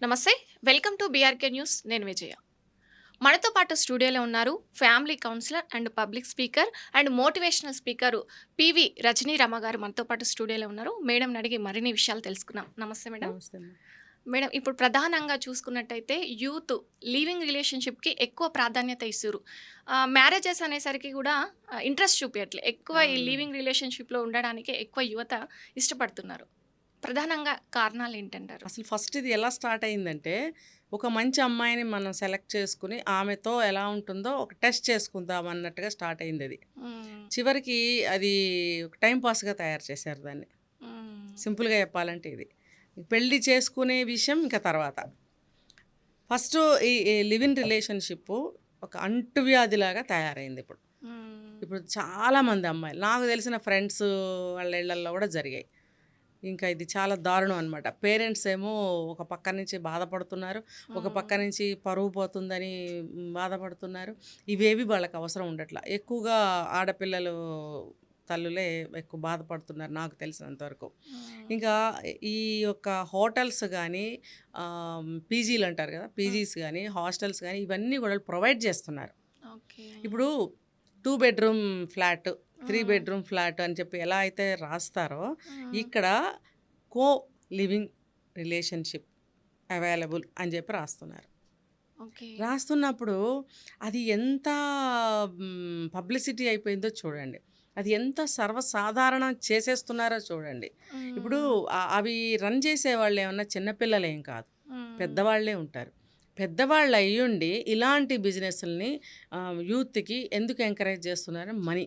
నమస్తే welcome to BRK news నేను విజయ. మనతో పాటు స్టూడియోలో ఉన్నారు family counsellor and public speaker and motivational speaker PV Rajani Rama గారు మనతో పాటు స్టూడియోలో ఉన్నారు. మేడం అడిగి మరిన్ని విషయాలు తెలుసుకున్నాం నమస్తే మేడం. మేడం. ఇప్పుడు ప్రధానంగా చూసుకున్నట్టయితే యూత్ లివింగ్ రిలేషన్షిప్కి ఎక్కువ ప్రాధాన్యత ఇస్తారు మ్యారేజెస్ అనేసరికి కూడా ఇంట్రెస్ట్ చూపించట్లే ఎక్కువ ఈ. లివింగ్ రిలేషన్షిప్లో ఉండడానికి ఎక్కువ యువత ఇష్టపడుతున్నారు. ప్రధానంగా కారణాలు ఏంటంటారు అసలు ఫస్ట్ ఇది ఎలా స్టార్ట్ అయిందంటే ఒక మంచి అమ్మాయిని మనం సెలెక్ట్ చేసుకుని ఆమెతో ఎలా ఉంటుందో ఒక టెస్ట్ చేసుకుందాం అన్నట్టుగా స్టార్ట్ అయింది అది. చివరికి అది ఒక టైం పాస్గా తయారు చేశారు దాన్ని. సింపుల్గా చెప్పాలంటే ఇది. పెళ్ళి చేసుకునే విషయం ఇంకా తర్వాత. ఫస్ట్ ఈ లివ్ ఇన్ రిలేషన్షిప్ ఒక అంటువ్యాధిలాగా తయారైంది ఇప్పుడు. ఇప్పుడు చాలామంది అమ్మాయిలు నాకు తెలిసిన ఫ్రెండ్స్ వాళ్ళ ఇళ్ళల్లో కూడా జరిగాయి. ఇంకా ఇది చాలా దారుణం అనమాట పేరెంట్స్ ఏమో ఒక పక్క నుంచి బాధపడుతున్నారు ఒక పక్క నుంచి పరువు పోతుందని బాధపడుతున్నారు. ఇవేవి వాళ్ళకి అవసరం ఉండట్లా. ఎక్కువగా ఆడపిల్లలు తల్లులే ఎక్కువ బాధపడుతున్నారు నాకు తెలిసినంతవరకు. ఇంకా ఈ యొక్క హోటల్స్ కానీ పీజీలు అంటారు కదా పీజీస్ కానీ హాస్టల్స్ కానీ ఇవన్నీ కూడా ప్రొవైడ్ చేస్తున్నారు. ఇప్పుడు two bedroom flat three. Bedroom flat అని చెప్పి ఎలా అయితే రాస్తారో. ఇక్కడ కో లివింగ్ రిలేషన్షిప్ అవైలబుల్ అని చెప్పి రాస్తున్నారు ఓకే రాస్తున్నప్పుడు అది ఎంత పబ్లిసిటీ అయిపోయిందో చూడండి అది ఎంత సర్వసాధారణం చేసేస్తున్నారో చూడండి. ఇప్పుడు అవి రన్ చేసే వాళ్ళు ఏమన్నా చిన్నపిల్లలు ఏం కాదు మ్మ్. పెద్దవాళ్ళే ఉంటారు పెద్దవాళ్ళు అయ్యుండి ఇలాంటి బిజినెస్ని యూత్కి ఎందుకు ఎంకరేజ్ చేస్తున్నారు మనీ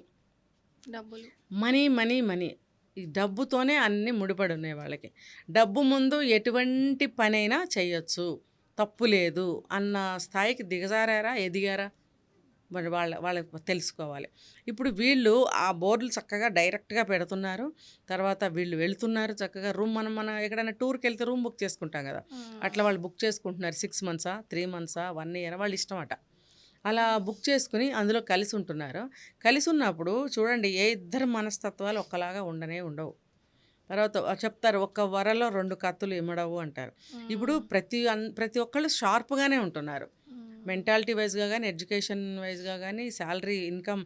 డబ్బులు. Money money money. ఈ డబ్బుతోనే అన్నీ ముడిపడి ఉన్నాయి వాళ్ళకి. డబ్బు ముందు ఎటువంటి పనైనా చేయొచ్చు తప్పు లేదు అన్న స్థాయికి దిగజారారా ఎదిగారా? మరి వాళ్ళ వాళ్ళకి తెలుసుకోవాలి. ఇప్పుడు వీళ్ళు ఆ బోర్డులు చక్కగా డైరెక్ట్గా పెడుతున్నారు. తర్వాత వీళ్ళు వెళ్తున్నారు చక్కగా. రూమ్ మనం మనం ఎక్కడైనా టూర్కి వెళ్తే రూమ్ బుక్ చేసుకుంటాం కదా. అట్లా వాళ్ళు బుక్ చేసుకుంటున్నారు. సిక్స్ మంత్సా త్రీ మంత్సా వన్ ఇయర్? వాళ్ళ ఇష్టం అట. అలా బుక్ చేసుకుని అందులో కలిసి ఉంటున్నారు కలిసి ఉన్నప్పుడు చూడండి ఏ ఇద్దరు మనస్తత్వాలు ఒకలాగా ఉండనే ఉండవు. తర్వాత చెప్తారు ఒక్క వరలో రెండు కత్తులు ఇమ్మడవు అంటారు. ఇప్పుడు ప్రతి ప్రతి ఒక్కళ్ళు షార్ప్గానే ఉంటున్నారు. మెంటాలిటీ వైజ్గా కానీ ఎడ్యుకేషన్ వైజ్గా కానీ శాలరీ ఇన్కమ్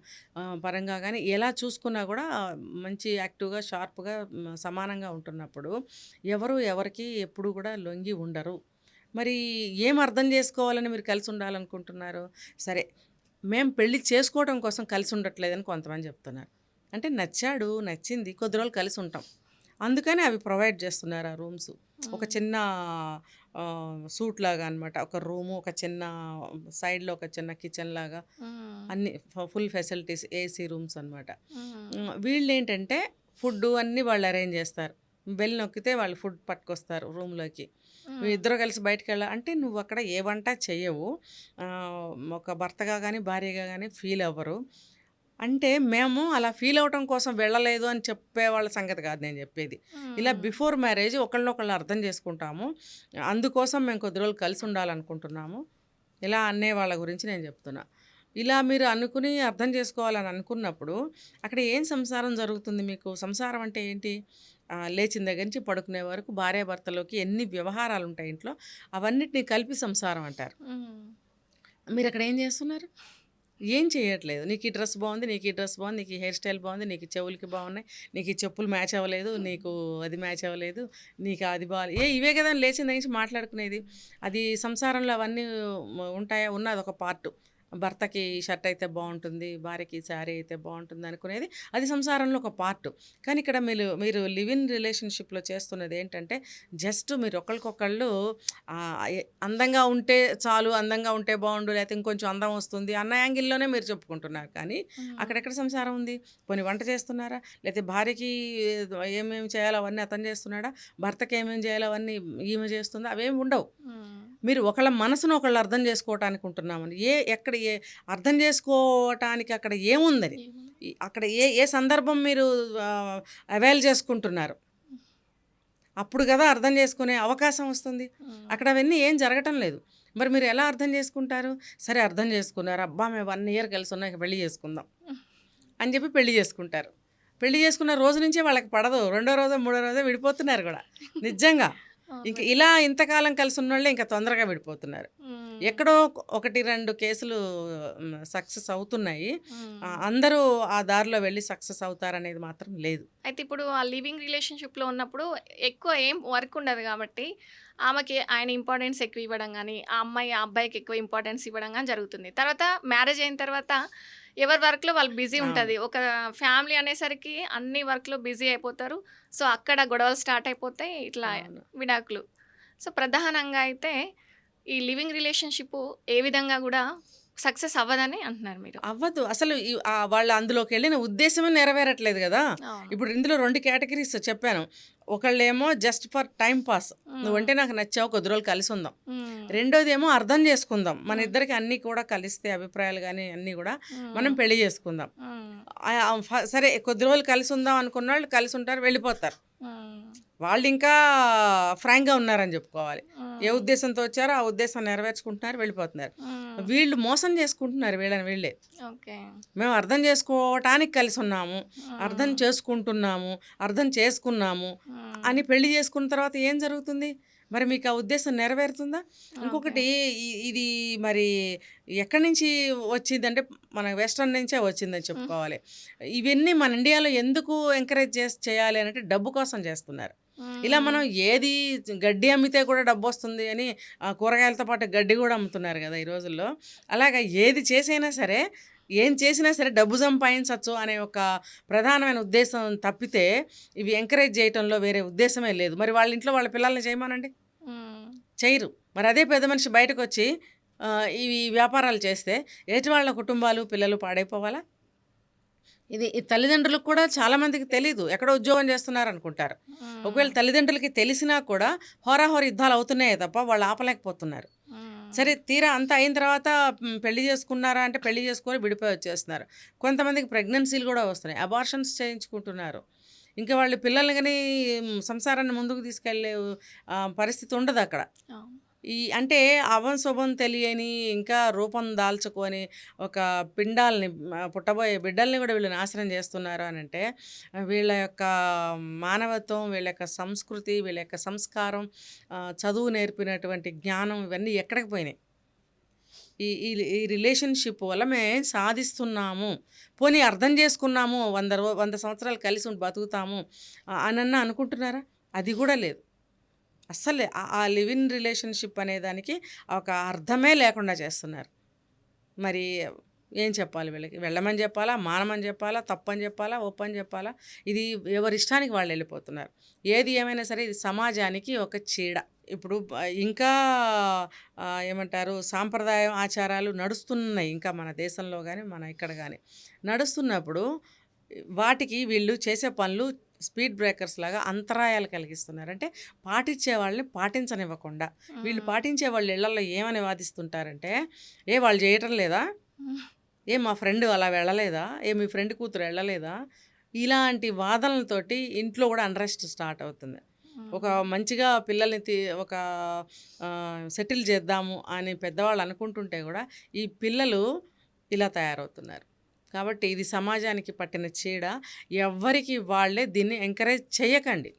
పరంగా కానీ ఎలా చూసుకున్నా కూడా మంచి యాక్టివ్గా షార్ప్గా సమానంగా ఉంటున్నప్పుడు ఎవరు ఎవరికి ఎప్పుడు కూడా లొంగి ఉండరు. మరి ఏం అర్థం చేసుకోవాలని మీరు కలిసి ఉండాలనుకుంటున్నారు? సరే మేము పెళ్ళి చేసుకోవడం కోసం కలిసి ఉండట్లేదని కొంతమంది చెప్తున్నారు. అంటే నచ్చాడు నచ్చింది కొద్ది రోజులు కలిసి ఉంటాం. అందుకని అవి ప్రొవైడ్ చేస్తున్నారు ఆ రూమ్స్. ఒక చిన్న సూట్ లాగా అనమాట ఒక రూము ఒక చిన్న సైడ్లో ఒక చిన్న కిచెన్ లాగా. అన్ని ఫుల్ ఫెసిలిటీస్ ఏసీ రూమ్స్ అనమాట. వీళ్ళు ఏంటంటే ఫుడ్ అన్నీ వాళ్ళు అరేంజ్ చేస్తారు. బెల్ నొక్కితే వాళ్ళు ఫుడ్ పట్టుకొస్తారు రూమ్లోకి. ఇద్దరు కలిసి బయటకు వెళ్ళా అంటే నువ్వు అక్కడ ఏ వంట చెయ్యవు. ఆ, ఒక భర్తగా కానీ భార్యగా కానీ ఫీల్ అవ్వరు. అంటే మేము అలా ఫీల్ అవటం కోసం వెళ్ళలేదు అని చెప్పే వాళ్ళ సంగతి కాదు నేను చెప్పేది. ఇలా. బిఫోర్ మ్యారేజ్ ఒకళ్ళనొకళ్ళు అర్థం చేసుకుంటాము. అందుకోసం మేము కొద్ది రోజులు కలిసి ఉండాలనుకుంటున్నాము. ఇలా అనే వాళ్ళ గురించి నేను చెప్తున్నా. ఇలా మీరు అనుకుని అర్థం చేసుకోవాలని అనుకున్నప్పుడు అక్కడ ఏం సంసారం జరుగుతుంది మీకు? సంసారం అంటే ఏంటి? లేచిన దగ్గర నుంచి పడుకునే వరకు భార్యాభర్తలోకి ఎన్ని వ్యవహారాలు ఉంటాయి ఇంట్లో అవన్నిటిని కలిపి సంసారం అంటారు. మీరు అక్కడ ఏం చేస్తున్నారు? ఏం చేయట్లేదు. నీకు ఈ డ్రెస్ బాగుంది నీకు ఈ డ్రెస్ బాగుంది నీకు ఈ హెయిర్ స్టైల్ బాగుంది నీకు చెవులకి బాగున్నాయి నీకు ఈ చెప్పులు మ్యాచ్ అవ్వలేదు నీకు అది మ్యాచ్ అవ్వలేదు నీకు అది బాగా ఏ ఇవే కదా లేచిన దగ్గర నుంచి మాట్లాడుకునేది. అది సంసారంలో అవన్నీ ఉంటాయా? ఉన్నది ఒక పార్ట్. భర్తకి షర్ట్ అయితే బాగుంటుంది భార్యకి శారీ అయితే బాగుంటుంది అనుకునేది. అది సంసారంలో ఒక పార్ట్. కానీ ఇక్కడ మీరు మీరు లివ్ ఇన్ రిలేషన్షిప్లో చేస్తున్నది ఏంటంటే జస్ట్ మీరు ఒకరికొకళ్ళు అందంగా ఉంటే చాలు అందంగా ఉంటే బాగుండు లేకపోతే ఇంకొంచెం అందం వస్తుంది అన్న యాంగిల్లోనే మీరు చెప్పుకుంటున్నారు. కానీ. అక్కడెక్కడ సంసారం ఉంది? పోనీ వంట చేస్తున్నారా? లేకపోతే భార్యకి ఏమేమి చేయాలో అవన్నీ అతను చేస్తున్నాడా? భర్తకి ఏమేమి చేయాలో అవన్నీ ఈమె చేస్తుందా? అవేమి ఉండవు. మీరు ఒకళ్ళ మనసును ఒకళ్ళు అర్థం చేసుకోవటానికి ఉంటున్నామని ఏ ఎక్కడ ఏ అర్థం చేసుకోవటానికి అక్కడ ఏముందని? అక్కడ ఏ ఏ సందర్భం మీరు అవైల్ చేసుకుంటున్నారు? అప్పుడు కదా అర్థం చేసుకునే అవకాశం వస్తుంది. అక్కడ అవన్నీ ఏం జరగటం లేదు. మరి మీరు ఎలా అర్థం చేసుకుంటారు? సరే అర్థం చేసుకున్నారు. అబ్బా మేము వన్ ఇయర్ కలిసి ఉన్నాక పెళ్ళి చేసుకుందాం అని చెప్పి పెళ్ళి చేసుకుంటారు. పెళ్ళి చేసుకున్న రోజు నుంచే వాళ్ళకి పడదు. రెండో రోజో మూడో రోజో విడిపోతున్నారు కూడా. నిజంగా. ఇంకా ఇలా ఇంతకాలం కలిసి ఉన్నోళ్ళే ఇంకా తొందరగా విడిపోతున్నారు. ఎక్కడో ఒకటి రెండు కేసులు సక్సెస్ అవుతున్నాయి. అందరూ ఆ దారిలో వెళ్ళి సక్సెస్ అవుతారనేది మాత్రం లేదు. అయితే ఇప్పుడు ఆ లివింగ్ రిలేషన్షిప్లో ఉన్నప్పుడు ఎక్కువ ఏం వర్క్ ఉండదు కాబట్టి ఆమెకి ఆయన ఇంపార్టెన్స్ ఎక్కువ ఇవ్వడం కానీ ఆ అమ్మాయి ఆ అబ్బాయికి ఎక్కువ ఇంపార్టెన్స్ ఇవ్వడం కానీ జరుగుతుంది తర్వాత మ్యారేజ్ అయిన తర్వాత ఎవరి వర్క్లో వాళ్ళు బిజీ. ఉంటుంది ఒక ఫ్యామిలీ అనేసరికి అన్ని వర్క్లో బిజీ అయిపోతారు సో అక్కడ గొడవలు స్టార్ట్ అయిపోతాయి ఇట్లా. విడాకులు సో ప్రధానంగా అయితే ఈ లివింగ్ రిలేషన్షిప్ ఏ విధంగా కూడా సక్సెస్ అవ్వదని అంటున్నారు మీరు అవ్వదు అసలు వాళ్ళు అందులోకి వెళ్ళిన ఉద్దేశమే నెరవేరట్లేదు కదా. ఇప్పుడు ఇందులో రెండు కేటగిరీస్ చెప్పాను ఒకళ్ళేమో జస్ట్ ఫర్ టైం పాస్. నువ్వంటే నాకు నచ్చావు కొద్ది రోజులు కలిసి ఉందాం. రెండోది ఏమో అర్థం చేసుకుందాం మన. ఇద్దరికి అన్నీ కూడా కలిస్తే అభిప్రాయాలు కానీ అన్నీ కూడా. మనం పెళ్ళి చేసుకుందాం సరే కొద్ది రోజులు కలిసి ఉందాం అనుకున్న వాళ్ళు కలిసి ఉంటారు వెళ్ళిపోతారు. వాళ్ళు ఇంకా ఫ్రాంక్గా ఉన్నారని చెప్పుకోవాలి. ఏ ఉద్దేశంతో వచ్చారో ఆ ఉద్దేశం నెరవేర్చుకుంటున్నారు వెళ్ళిపోతున్నారు. వీళ్ళు మోసం చేసుకుంటున్నారు వీళ్ళని వీళ్ళే ఓకే మేము అర్థం చేసుకోవటానికి కలిసి ఉన్నాము. అర్థం చేసుకుంటున్నాము అర్థం చేసుకున్నాము. అని పెళ్ళి చేసుకున్న తర్వాత ఏం జరుగుతుంది మరి మీకు ఆ ఉద్దేశం నెరవేరుతుందా ఇంకొకటి ఇది మరి ఎక్కడి నుంచి వచ్చిందంటే మన వెస్ట్రన్ నుంచే వచ్చిందని చెప్పుకోవాలి ఇవన్నీ మన ఇండియాలో ఎందుకు ఎంకరేజ్ చేసి చేయాలి అంటే డబ్బు కోసం చేస్తున్నారు. ఇలా మనం ఏది గడ్డి అమ్మితే కూడా డబ్బు వస్తుంది అని ఆ కూరగాయలతో పాటు గడ్డి కూడా అమ్ముతున్నారు కదా ఈ రోజుల్లో. అలాగా ఏది చేసైనా సరే ఏం చేసినా సరే డబ్బు సంపాదించవచ్చు అనే ఒక ప్రధానమైన ఉద్దేశం తప్పితే ఇవి ఎంకరేజ్ చేయటంలో వేరే ఉద్దేశమే లేదు. మరి వాళ్ళ ఇంట్లో వాళ్ళ పిల్లల్ని చేయమనండి. చేయరు. మరి అదే పెద్ద మనిషి బయటకు వచ్చి ఇవి వ్యాపారాలు చేస్తే ఏటి వాళ్ళ కుటుంబాలు పిల్లలు పాడైపోవాలా? ఇది ఈ తల్లిదండ్రులకు కూడా చాలామందికి తెలీదు ఎక్కడ ఉద్యోగం చేస్తున్నారు అనుకుంటారు. ఒకవేళ తల్లిదండ్రులకి తెలిసినా కూడా హోరాహోర యుద్ధాలు అవుతున్నాయే తప్ప వాళ్ళు ఆపలేకపోతున్నారు. సరే తీరా అంతా అయిన తర్వాత పెళ్ళి చేసుకున్నారా అంటే పెళ్ళి చేసుకొని విడిపోయి వచ్చేస్తున్నారు కొంతమందికి ప్రెగ్నెన్సీలు కూడా వస్తున్నాయి అబార్షన్స్ చేయించుకుంటున్నారు ఇంకా వాళ్ళు పిల్లల్ని కానీ సంసారాన్ని ముందుకు తీసుకెళ్ళే పరిస్థితి ఉండదు అక్కడ. ఈ అంటే అవం శుభం తెలియని ఇంకా రూపం దాల్చుకొని ఒక పిండాల్ని పుట్టబోయే బిడ్డల్ని కూడా వీళ్ళు నాశనం చేస్తున్నారు అని అంటే వీళ్ళ యొక్క మానవత్వం వీళ్ళ యొక్క సంస్కృతి వీళ్ళ యొక్క సంస్కారం చదువు నేర్పినటువంటి జ్ఞానం ఇవన్నీ ఎక్కడికి పోయినాయి? ఈ ఈ ఈ రిలేషన్షిప్ వల్ల మేము సాధిస్తున్నాము. పోనీ అర్థం చేసుకున్నాము వంద వంద సంవత్సరాలు కలిసి ఉండి బతుకుతాము అనన్న అనుకుంటున్నారా? అది కూడా లేదు. అస్సలే ఆ- లివ్ ఇన్ రిలేషన్షిప్ అనే దానికి ఒక అర్థమే లేకుండా చేస్తున్నారు. మరి ఏం చెప్పాలి వీళ్ళకి? వెళ్ళమని చెప్పాలా? మానమని చెప్పాలా? తప్పని చెప్పాలా? ఒప్పని చెప్పాలా? ఇది ఎవరి ఇష్టానికి వాళ్ళు వెళ్ళిపోతున్నారు. ఏది ఏమైనా సరే ఇది సమాజానికి ఒక చీడ. ఇప్పుడు ఇంకా ఏమంటారు సాంప్రదాయం ఆచారాలు నడుస్తున్నాయి ఇంకా మన దేశంలో కానీ మన ఇక్కడ కానీ నడుస్తున్నప్పుడు వాటికి వీళ్ళు చేసే పనులు స్పీడ్ బ్రేకర్స్ లాగా అంతరాయాలు కలిగిస్తున్నారు. అంటే పాటించే వాళ్ళని పాటించనివ్వకుండా. వీళ్ళు. పాటించే వాళ్ళ ఇళ్ళలో ఏమని వాదిస్తుంటారంటే ఏ వాళ్ళు చేయటం లేదా. ఏ మా ఫ్రెండ్ అలా వెళ్ళలేదా? ఏ మీ ఫ్రెండ్ కూతురు వెళ్ళలేదా? ఇలాంటి వాదనలతోటి ఇంట్లో కూడా అన్రెస్ట్ స్టార్ట్ అవుతుంది. ఒక మంచిగా పిల్లల్ని తీ ఒక సెటిల్ చేద్దాము అని పెద్దవాళ్ళు అనుకుంటుంటే కూడా ఈ పిల్లలు ఇలా తయారవుతున్నారు. కాబట్టి ఇది సమాజానికి పట్టిన చీడ. ఎవ్వరికి వాళ్ళే దీన్ని ఎంకరేజ్ చేయకండి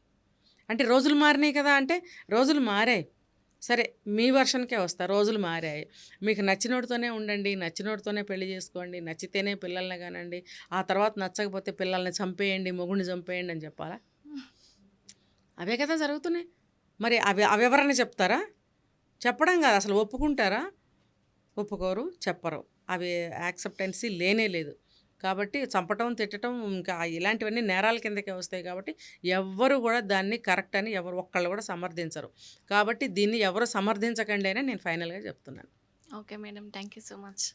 అంటే రోజులు మారినాయి కదా అంటే రోజులు మారాయి సరే మీ వర్షన్కే వస్తా రోజులు మారాయి మీకు నచ్చినోడితోనే ఉండండి నచ్చినోడితోనే పెళ్ళి చేసుకోండి నచ్చితేనే పిల్లల్ని కానండి ఆ తర్వాత నచ్చకపోతే పిల్లల్ని చంపేయండి మొగుడిని చంపేయండి అని చెప్పాలా? అవే కదా జరుగుతున్నాయి. మరి అవి అవి ఎవరైనా చెప్తారా? చెప్పడం కాదు అసలు ఒప్పుకుంటారా? ఒప్పుకోరు చెప్పరు. అవి యాక్సెప్టెన్సీ లేనే లేదు. కాబట్టి చంపటం తిట్టడం ఇంకా ఇలాంటివన్నీ నేరాల కిందకే వస్తాయి కాబట్టి ఎవ్వరు కూడా దాన్ని కరెక్ట్ అని ఎవరు ఒక్కళ్ళు కూడా సమర్థించరు. కాబట్టి దీన్ని ఎవరు సమర్థించకండి అని నేను ఫైనల్గా చెప్తున్నాను. Okay madam. Thank you so much.